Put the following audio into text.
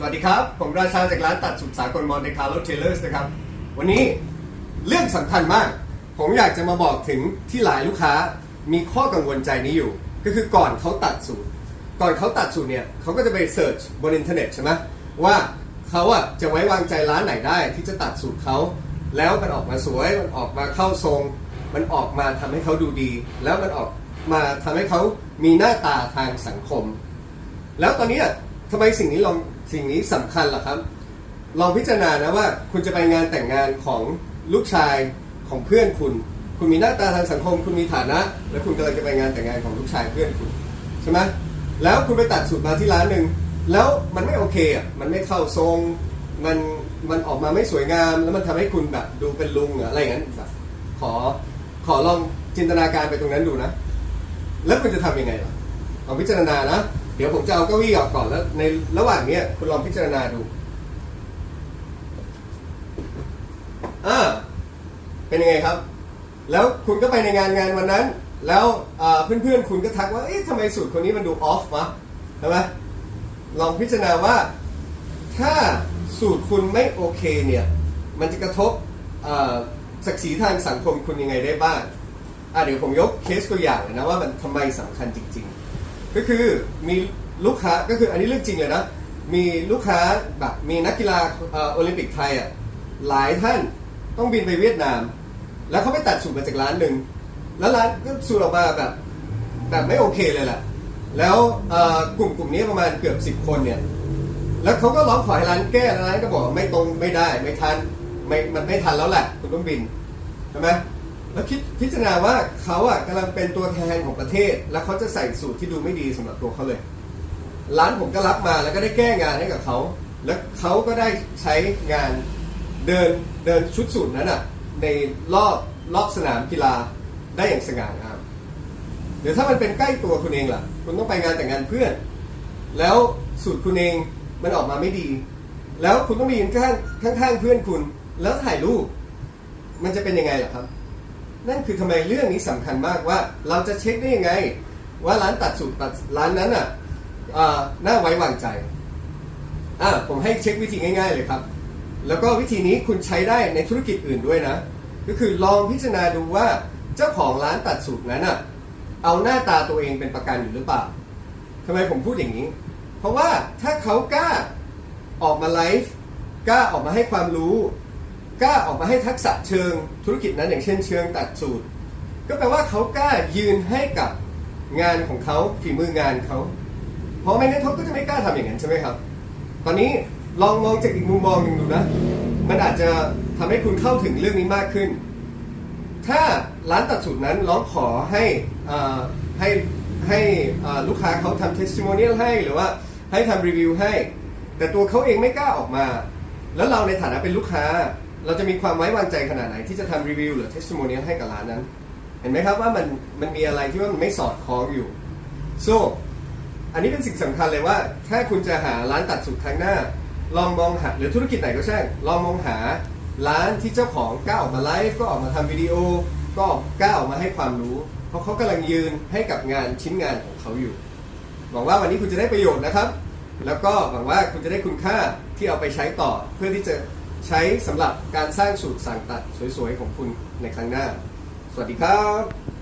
สวัสดีครับ ผมราชาจากร้านตัดสุดสากลมอนเตคาร์โลเทเลอร์สนะครับ วันนี้เรื่องสำคัญมาก ผมอยากจะมาบอกถึงที่หลายลูกค้ามีข้อกังวลใจนี้อยู่ ก็คือก่อนเขาตัดสูตร ก่อนเขาตัดสูตรเนี่ยเขาก็จะไปเสิร์ชบนอินเทอร์เน็ตใช่ไหมว่าเขาอะจะไว้วางใจร้านไหนได้ที่จะตัดสูตรเขา แล้วมันออกมาสวย มันออกมาเข้าทรง มันออกมาทำให้เขาดูดี แล้วมันออกมาทำให้เขามีหน้าตาทางสังคม แล้วตอนนี้อะ ทำไมสิ่งนี้ลองสิ่งนี้สำคัญล่ะครับ ลองพิจารณานะว่าคุณจะไปงานแต่งงานของลูกชายของเพื่อนคุณ คุณมีหน้าตาทางสังคม คุณมีฐานะ แล้วคุณกำลังจะไปงานแต่งงานของลูกชายเพื่อนคุณใช่ไหมแล้วคุณไปตัดสูตรมาที่ร้านหนึ่งแล้วมันไม่โอเคอะมันไม่เข้าทรง มันมันออกมาไม่สวยงาม แล้วมันทำให้คุณแบบดูเป็นลุงอะไรอย่างนั้นแบบขอขอลองจินตนาการไปตรงนั้นดูนะ แล้วคุณจะทำยังไงล่ะลองพิจารณานะ เดี๋ยวผมจะเอาเก้าอี้ออกก่อนแล้ว ในระหว่างเนี้ยคุณลองพิจารณาดูอ่าเป็นยังไงครับ แล้วคุณก็ไปในงานงานวันนั้น แล้วเพื่อนๆ คุณก็ทักว่า เอ๊ะทำไมสูตรคนนี้มันดูออฟวะใช่ไหมลองพิจารณาว่า ถ้าสูตรคุณไม่โอเคเนี่ย มันจะกระทบศักดิ์ศรีทางสังคมคุณยังไงได้บ้างอะเดี๋ยวผมยกเคสตัวอย่างเลยนะว่ามันทำไมสำคัญจริง ๆ ก็คือมีลูกค้าก็คืออันนี้เรื่องจริงเลยนะ มีลูกค้าแบบมีนักกีฬาโอลิมปิกไทยอะหลายท่านต้องบินไปเวียดนาม แล้วเขาไปตัดสูตรมาจากร้านหนึ่งแล้วร้านก็สูตรออกมาแบบแบบไม่โอเคเลยแหละแล้วกลุ่มกลุ่มนี้ประมาณเกือบสิบคนเนี่ย แล้วเขาก็ร้องขอให้ร้านแก้ร้านก็บอกไม่ตรงไม่ได้ไม่ทันไม่มันไม่ทันแล้วแหละคุณต้องบินใช่ไหม แล้วคิดพิจารณาว่าเขาอะกำลังเป็นตัวแทนของประเทศ แล้วเขาจะใส่สูตรที่ดูไม่ดีสำหรับตัวเขาเลย ร้านผมก็รับมาแล้วก็ได้แก้งานให้กับเขา แล้วเขาก็ได้ใช้งานเดินเดินชุดสูตรนั้นอะ ในรอบรอบสนามกีฬาได้อย่างสง่างามเดี๋ยวถ้ามันเป็นใกล้ตัวคุณเองล่ะ คุณต้องไปงานแต่งงานเพื่อน แล้วสูตรคุณเองมันออกมาไม่ดี แล้วคุณต้องมีข้างข้างข้างเพื่อนคุณ แล้วถ่ายรูป มันจะเป็นยังไงล่ะครับ นั่นคือทำไมเรื่องนี้สำคัญมากว่าเราจะเช็คได้ยังไง ว่าร้านตัดสูตรตัดร้านนั้นอะน่าไว้วางใจอะผมให้เช็ควิธีง่าย ๆ เลยครับ แล้วก็วิธีนี้คุณใช้ได้ในธุรกิจอื่นด้วยนะ ก็คือลองพิจารณาดูว่าเจ้าของร้านตัดสูตรนั้นอะเอาหน้าตาตัวเองเป็นประกันอยู่หรือเปล่าทำไมผมพูดอย่างนี้ เพราะว่าถ้าเขากล้าออกมาไลฟ์กล้าออกมาให้ความรู้ กล้าออกมาให้ทักษะเชิงธุรกิจนั้นอย่างเช่นเชิงตัดสูตร ก็แปลว่าเขากล้ายืนให้กับงานของเขาฝีมืองานเขาเพราะไม่งั้นเขาก็จะไม่กล้าทำอย่างนั้นใช่ไหมครับ ตอนนี้ลองมองจากอีกมุมมองหนึ่งดูนะ มันอาจจะทำให้คุณเข้าถึงเรื่องนี้มากขึ้น ถ้าร้านตัดสูตรนั้นร้องขอให้ให้ให้ลูกค้าเขาทำ testimonial ให้หรือว่าให้ทำรีวิวให้ แต่ตัวเขาเองไม่กล้าออกมา แล้วเราในฐานะเป็นลูกค้า เราจะมีความไว้วางใจขนาดไหนที่จะทำรีวิวหรือ testimonial ให้กับร้านนั้น เห็นไหมครับว่ามันมันมีอะไรที่ว่ามันไม่สอดคล้องอยู่ so อันนี้เป็นสิ่งสำคัญเลยว่า ถ้าคุณจะหาร้านตัดสูตรครั้งหน้า ลองมองหาหรือธุรกิจไหนก็ช่างลองมองหาร้านที่เจ้าของก้าออกมาไลฟ์ก็ออกมาทำวิดีโอ ก็ก้าออกมาให้ความรู้ เพราะเขากำลังยืนให้กับงานชิ้นงานของเขาอยู่หวังว่าวันนี้คุณจะได้ประโยชน์นะครับ แล้วก็หวังว่าคุณจะได้คุณค่าที่เอาไปใช้ต่อเพื่อที่จะ ใช้สำหรับการสร้างสูตรสั่งตัดสวยๆของคุณในครั้งหน้า สวัสดีครับ